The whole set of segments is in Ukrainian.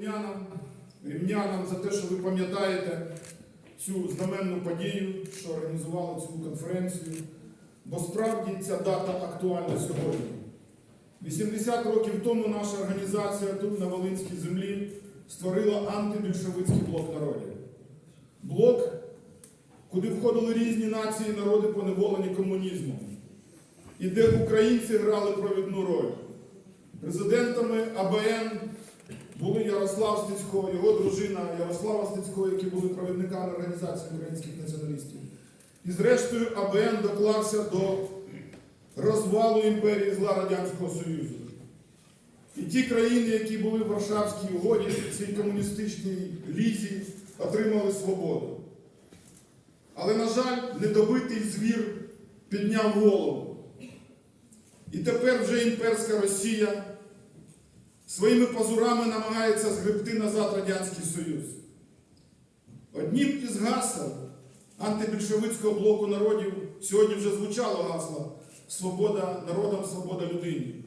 рівнянам, рівнянам за те, що ви пам'ятаєте цю знаменну подію, що організували цю конференцію. Бо справді ця дата актуальна сьогодні. 80 років тому наша організація тут, на Волинській землі, створила антибільшовицький блок народів. Блок, куди входили різні нації і народи, поневолені комунізмом, і де українці грали провідну роль. Президентами АБН були Ярослав Стецько, його дружина Ярослава Стецько, які були провідниками Організації українських націоналістів. І зрештою АБН доклався до розвалу імперії зла Радянського Союзу. І ті країни, які були в Варшавській угоді, в цій комуністичній лізі, отримали свободу. Але, на жаль, недобитий звір підняв голову. І тепер вже імперська Росія своїми пазурами намагається згребти назад Радянський Союз. Одним із гасел антибільшовицького блоку народів сьогодні вже звучало гасло Свобода народам, свобода людині.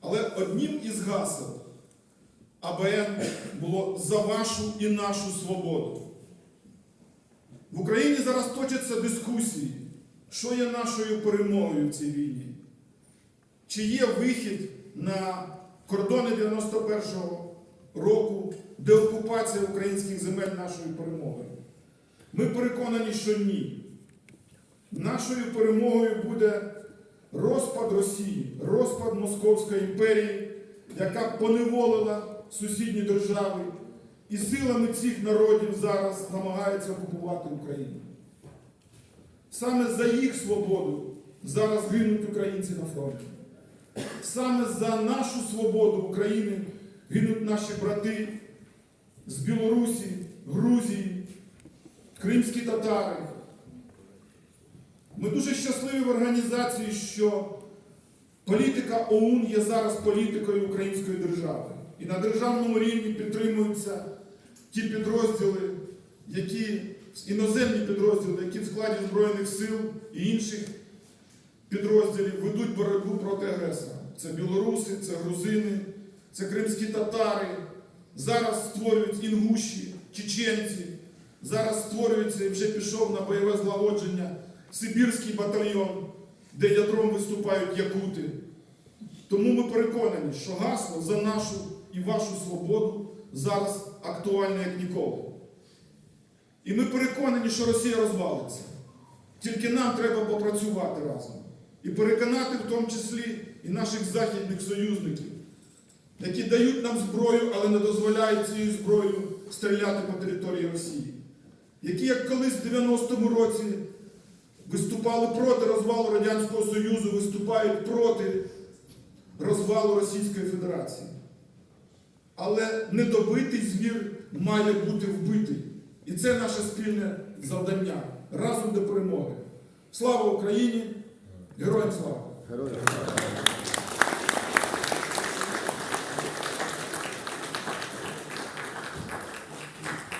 Але одним із гасел АБН було за вашу і нашу свободу. В Україні зараз точаться дискусії, що є нашою перемогою в цій війні. Чи є вихід на кордони 91-го року, де окупація українських земель нашою перемогою? Ми переконані, що ні. Нашою перемогою буде розпад Росії, розпад Московської імперії, яка поневолила сусідні держави і силами цих народів зараз намагається окупувати Україну. Саме за їх свободу зараз гинуть українці на фронті. Саме за нашу свободу України гинуть наші брати з Білорусі, Грузії, кримські татари. Ми дуже щасливі в організації, що політика ОУН є зараз політикою української держави. І на державному рівні підтримуються ті підрозділи, які іноземні підрозділи, які в складі Збройних сил і інших підрозділів ведуть боротьбу проти агресора. Це білоруси, це грузини, це кримські татари. Зараз створюють інгуші, чеченці. Зараз створюється і вже пішов на бойове злагодження Сибірський батальйон, де ядром виступають якути. Тому ми переконані, що гасло за нашу і вашу свободу зараз актуальне як ніколи. І ми переконані, що Росія розвалиться. Тільки нам треба попрацювати разом і переконати в тому числі і наших західних союзників, які дають нам зброю, але не дозволяють цією зброєю стріляти по території Росії, які, як колись в 90-му році, виступали проти розвалу Радянського Союзу, виступають проти розвалу Російської Федерації. Але недобитий звір має бути вбитий. І це наше спільне завдання разом до перемоги. Слава Україні! 여러 감사합니다.